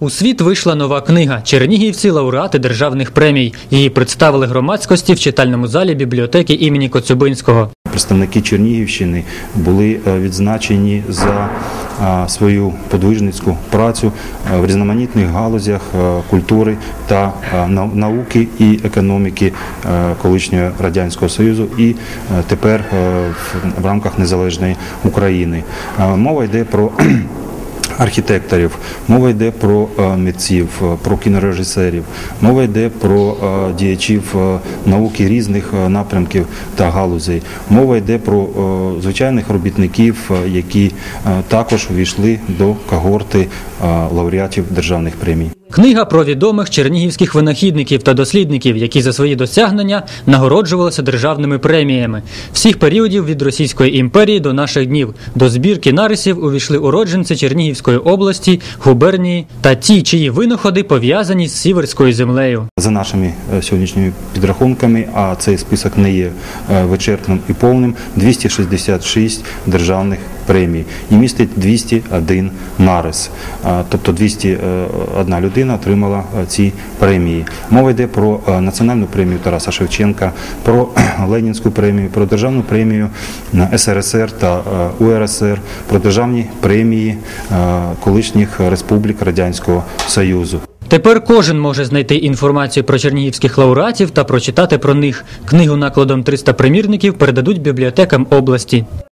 У світ вийшла нова книга Чернігівці лауреати державних премій. Її представили громадськості в читальному залі бібліотеки імені Коцюбинського. Представники Чернігівщини були е, відзначені за е, свою подвижницьку працю е, в різноманітних галузях культури та науки і економіки колишнього радянського союзу і тепер в- рамках незалежної України. Мова йде про архітекторів, мова йде про е, митців, е, про кінорежисерів, мова йде про е, діячів науки різних напрямків та галузей. Мова йде про звичайних робітників, які також увійшли до когорти лауреатів державних премій. Книга про відомих чернігівських винахідників та дослідників, які за свої досягнення нагороджувалися державними преміями всіх періодів від Російської імперії до наших днів. До збірки нарисів увійшли уродженці Чернігівської області, губернії та ті, чиї винаходи пов'язані з сіверською землею. За нашими е, сьогоднішніми підрахунками, а цей список не є е, вичерпним і повним, 266 державних премій і містить 201 нарис. Тобто 201 людина отримала е, ці премії. Мова йде про е, національну премію Тараса Шевченка, про Ленінську премію, про державну премію СРСР та е, УРСР, про державні премії е, колишніх республік Радянського Союзу. Тепер кожен може знайти інформацію про чернігівських лауреатів та прочитати про них. Книгу накладом 300 примірників передадуть бібліотекам області.